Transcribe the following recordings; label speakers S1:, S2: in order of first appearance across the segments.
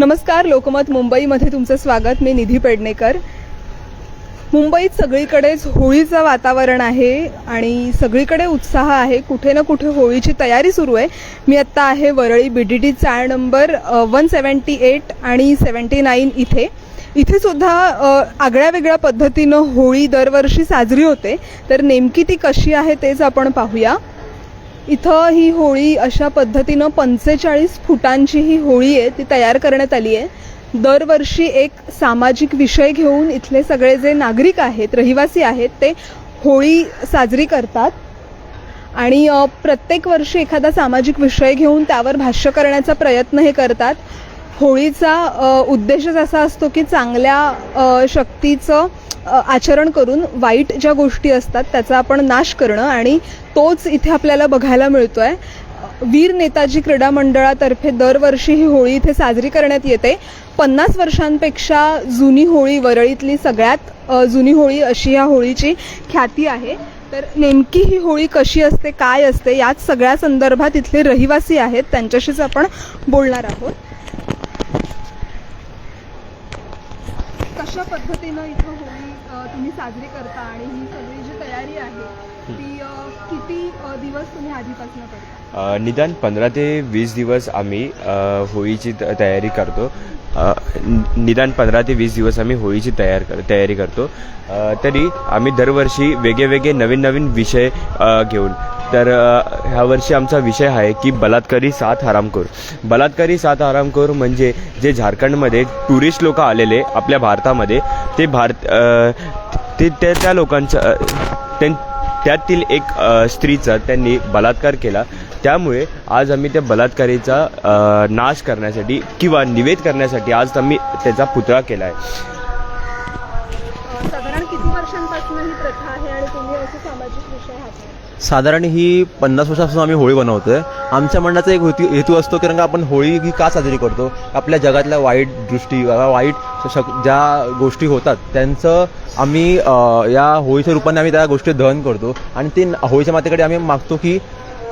S1: नमस्कार लोकमत मुंबईमध्ये तुमचं स्वागत. मी निधी पेडणेकर. मुंबईत सगळीकडेच होळीचं वातावरण आहे आणि सगळीकडे उत्साह आहे. कुठे ना कुठे होळीची तयारी सुरू आहे. मी आत्ता आहे Worli B D T chawl number one seventy eight आणि सेवन्टी नाईन इथे. इथे सुद्धा आगळ्या वेगळ्या पद्धतीनं होळी दरवर्षी साजरी होते. तर नेमकी ती कशी आहे तेच आपण पाहूया. इथं ही होळी अशा पद्धतीनं पंचेचाळीस फुटांची ही होळी आहे ती तयार करण्यात आली आहे. दरवर्षी एक सामाजिक विषय घेऊन इथले सगळे जे नागरिक आहेत रहिवासी आहेत ते होळी साजरी करतात. आणि प्रत्येक वर्षी एखादा सामाजिक विषय घेऊन त्यावर भाष्य करण्याचा प्रयत्न हे करतात. होळीचा उद्देशच असा असतो की चांगल्या शक्तीचं आचरण करून वाईट ज्या गोष्टी असतात त्याचा आपण नाश करणं आणि तोच इथे आपल्याला बघायला मिळतो आहे वीर नेताजी क्रीडा मंडळातर्फे दरवर्षी ही होळी इथे साजरी करण्यात येते. पन्नास वर्षांपेक्षा जुनी होळी वरळीतली सगळ्यात जुनी होळी अशी या होळीची ख्याती आहे. तर नेमकी ही होळी कशी असते काय असते याच सगळ्या संदर्भात इथले रहिवासी आहेत त्यांच्याशीच आपण बोलणार आहोत. कशा पद्धतीनं इथं होळी तुम्ही साजरी करता आणि ही सगळी जी तयारी आहे ती किती दिवस तुम्ही आधीपासून करता?
S2: निदान पंधरा ते वीस दिवस आम्ही होळीची तयारी करतो. निदान पंधरा ते वीस दिवस आम्ही होळीची तयार कर तयारी करतो. तरी आम्ही दरवर्षी वेगळे वेगळे नवीन नवीन विषय घेऊन तर ह्यावर्षी आमचा विषय आहे की बलात्कारी सात हरामखोर. बलात्कारी सात हरामखोर म्हणजे जे झारखंडमध्ये टुरिस्ट लोक आलेले आपल्या भारतामध्ये ते भारत ते त्या त्या लोकांचं त्यां त्यातील एक स्त्रीचा त्यांनी बलात्कार केला. त्यामुळे आज आम्ही त्या बलात्कारीचा नाश करण्यासाठी किंवा निवेद करण्यासाठी आज आम्ही त्याचा पुतळा केला आहे
S1: वर्षांपासून ही प्रथा आहे आणि तुम्ही असे सामाजिक विषय
S3: साधारण ही पन्नास वर्षापासून आम्ही होळी बनवतोय. आमच्या म्हणण्याचा एक हेतू हेतू असतो कारण का आपण होळी ही का साजरी करतो? आपल्या जगातल्या वाईट दृष्टी किंवा वाईट शक ज्या गोष्टी होतात त्यांचं आम्ही या होळीच्या रूपाने आम्ही त्या गोष्टी दहन करतो. आणि ते होळीच्या मातेकडे आम्ही मागतो की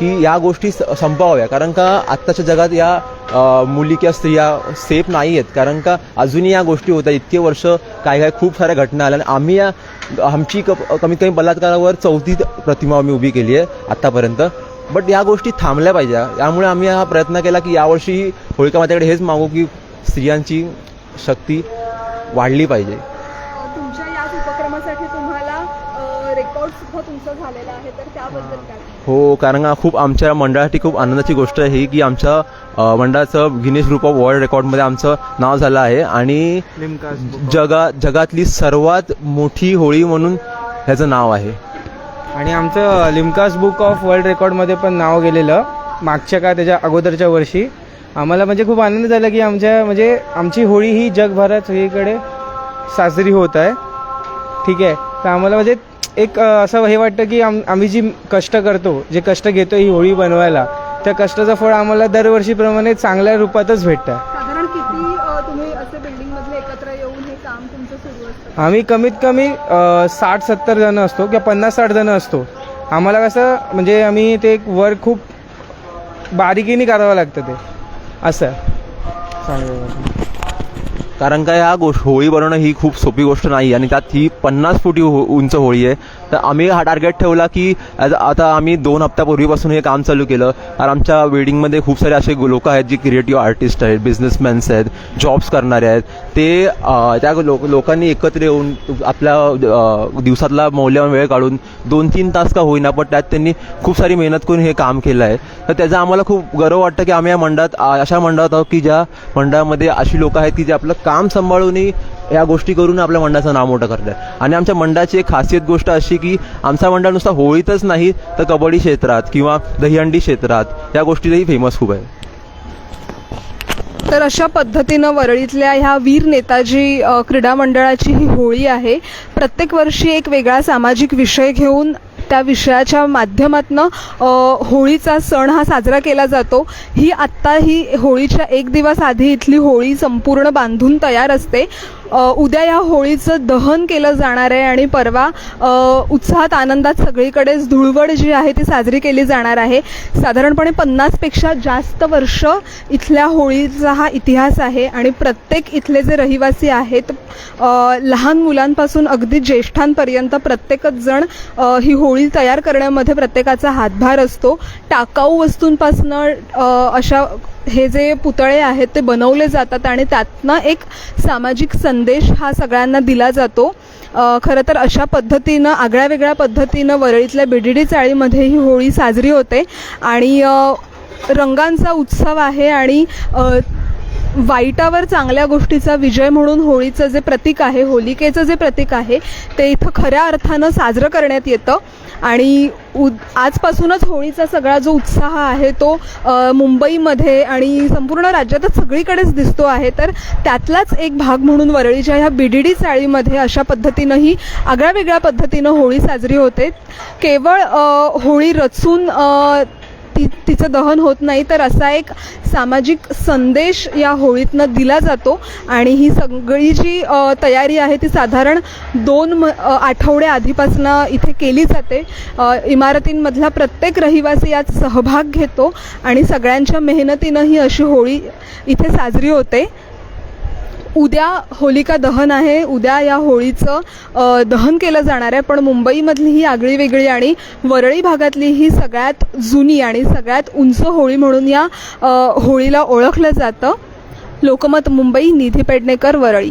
S3: की या गोष्टी स- संपवाव्या. कारण का आत्ताच्या जगात या मुली किंवा स्त्रिया सेफ नाही आहेत. कारण का अजूनही या गोष्टी होत्या इतके वर्ष काय काय खूप साऱ्या घटना आल्या. आणि आम्ही या आमची क कमीत कमी बलात्कारावर चौथी प्रतिमा आम्ही उभी केली आहे आत्तापर्यंत बट या गोष्टी थांबल्या पाहिजे. यामुळे आम्ही हा प्रयत्न केला की यावर्षी होळीका मातेकडे हेच मागू की स्त्रियांची शक्ती वाढली पाहिजे.
S1: रेकॉर्ड सुद्धा तुमचं झालेलं आहे तर त्याबद्दल काय?
S3: हो कारण खूप आमच्या मंडळासाठी खूप आनंदाची गोष्ट आहे ही की आमच्या अ, मंडळाचं गिनीज ग्रुप ऑफ वर्ल्ड रेकॉर्डमध्ये आमचं नाव झालं आहे आणि जगा जगातली सर्वात मोठी होळी म्हणून ह्याचं नाव आहे.
S4: आणि आमचं लिमकास बुक ऑफ वर्ल्ड रेकॉर्डमध्ये पण नाव गेलेलं मागच्या का त्याच्या अगोदरच्या वर्षी. आम्हाला म्हणजे खूप आनंद झाला की आमच्या म्हणजे आमची होळी ही जगभरात सगळीकडे साजरी होत आहे. ठीक आहे. तर आम्हाला म्हणजे एक असं हे वाटतं की आम आम्ही जी कष्ट करतो जे कष्ट घेतो ही होळी बनवायला त्या कष्टाचं फळ आम्हाला दरवर्षीप्रमाणे चांगल्या रूपातच भेटतं.
S1: साधारण किती अ, तुम्ही असे बिल्डिंग मधले एकत्र येऊन हे काम तुमचं सुरू असतं?
S4: आम्ही कमीत कमी साठ सत्तर जण असतो किंवा पन्नास साठ जण असतो. आम्हाला कसं म्हणजे आम्ही ते एक वर्क खूप बारीकीने करावं लागतं ते. असं. चांगलं
S3: कारण का ह्या गोष्ट होळी बनवणं ही खूप सोपी गोष्ट नाही आणि त्यात ही पन्नास फुटी हो उंच होळी आहे. तर आम्ही हा टार्गेट ठेवला की आता आम्ही दोन हप्त्यापूर्वीपासून हे काम चालू केलं. आणि आमच्या वेडिंगमध्ये खूप सारे असे लोक आहेत जे क्रिएटिव्ह आर्टिस्ट आहेत बिझनेसमॅन्स आहेत जॉब्स करणारे आहेत. ते त्या लोक लोकांनी एकत्र येऊन आपल्या दिवसातला मौल्यवान वेळ काढून दोन तीन तास का होईना पण त्यात त्यांनी खूप सारी मेहनत करून हे काम केलं आहे. तर त्याचा आम्हाला खूप गर्व वाटतं की आम्ही या मंडळात अशा मंडळात आहोत की ज्या मंडळामध्ये अशी लोक आहेत की जे आपलं काम सांभाळूनही या गोष्टी करून आपल्या मंडळाचं नाव मोठं करतात. आणि आमच्या मंडळाची एक खासियत गोष्ट अशी की आमचा मंडळ नुसता होळीतच नाही तर कबड्डी क्षेत्रात किंवा दहीहंडी क्षेत्रात या गोष्टीतही फेमस खूप आहे.
S1: तर अशा पद्धतीनं वरळीतल्या ह्या वीर नेताजी क्रीडा मंडळाची ही होळी आहे. प्रत्येक वर्षी एक वेगळा सामाजिक विषय घेऊन त्या विषयाच्या माध्यमातनं होळीचा सण हा साजरा केला जातो. ही आत्ता ही होळीच्या एक दिवस आधी इथली होळी संपूर्ण बांधून तयार असते. उद्या या होळीचं दहन केलं जाणार आहे आणि परवा उत्साहात आनंदात सगळीकडेच धुळवड जी आहे ती साजरी केली जाणार आहे. साधारणपणे पन्नासपेक्षा जास्त वर्ष इथल्या होळीचा हा इतिहास आहे आणि प्रत्येक इथले जे रहिवासी आहेत लहान मुलांपासून अगदी ज्येष्ठांपर्यंत प्रत्येकच जण ही होळी तयार करण्यामध्ये प्रत्येकाचा हातभार असतो. टाकाऊ वस्तूंपासनं अशा हे जे पुतळे आहेत ते बनवले जातात आणि त्यातनं एक सामाजिक संदेश हा सगळ्यांना दिला जातो. खरं तर अशा पद्धतीनं आगळ्या वेगळ्या पद्धतीनं वरळीतल्या बिडिडी चाळीमध्ये ही होळी साजरी होते. आणि रंगांचा उत्सव आहे आणि वाईटावर चांगल्या गोष्टीचा विजय म्हणून होळीचं जे प्रतीक आहे होलिकेचं जे प्रतीक आहे ते इथं खऱ्या अर्थानं साजरं करण्यात येतं. आणि उ आजपासूनच होळीचा सगळा जो उत्साह आहे तो मुंबईमध्ये आणि संपूर्ण राज्यातच सगळीकडेच दिसतो आहे. तर त्यातलाच एक भाग म्हणून वरळीच्या ह्या बीडीडी चाळीमध्ये अशा पद्धतीनंही आगळ्या वेगळ्या पद्धतीनं होळी साजरी होते. केवळ होळी रचून ती तिचं दहन होत नाही तर असा एक सामाजिक संदेश या होळीतनं दिला जातो. आणि ही सगळी जी तयारी आहे ती साधारण दोन म आठवड्या आधीपासनं इथे केली जाते. इमारतींमधला प्रत्येक रहिवासी यात सहभाग घेतो आणि सगळ्यांच्या मेहनतीनं ही अशी होळी इथे साजरी होते. उद्या होलिका दहन आहे. उद्या या होळीचं दहन केलं जाणार आहे. पण मुंबईमधली ही आगळी वेगळी आणि वरळी भागातली ही सगळ्यात जुनी आणि सगळ्यात उंच होळी म्हणून या होळीला ओळखलं जातं. लोकमत मुंबई निधी पेडणेकर वरळी.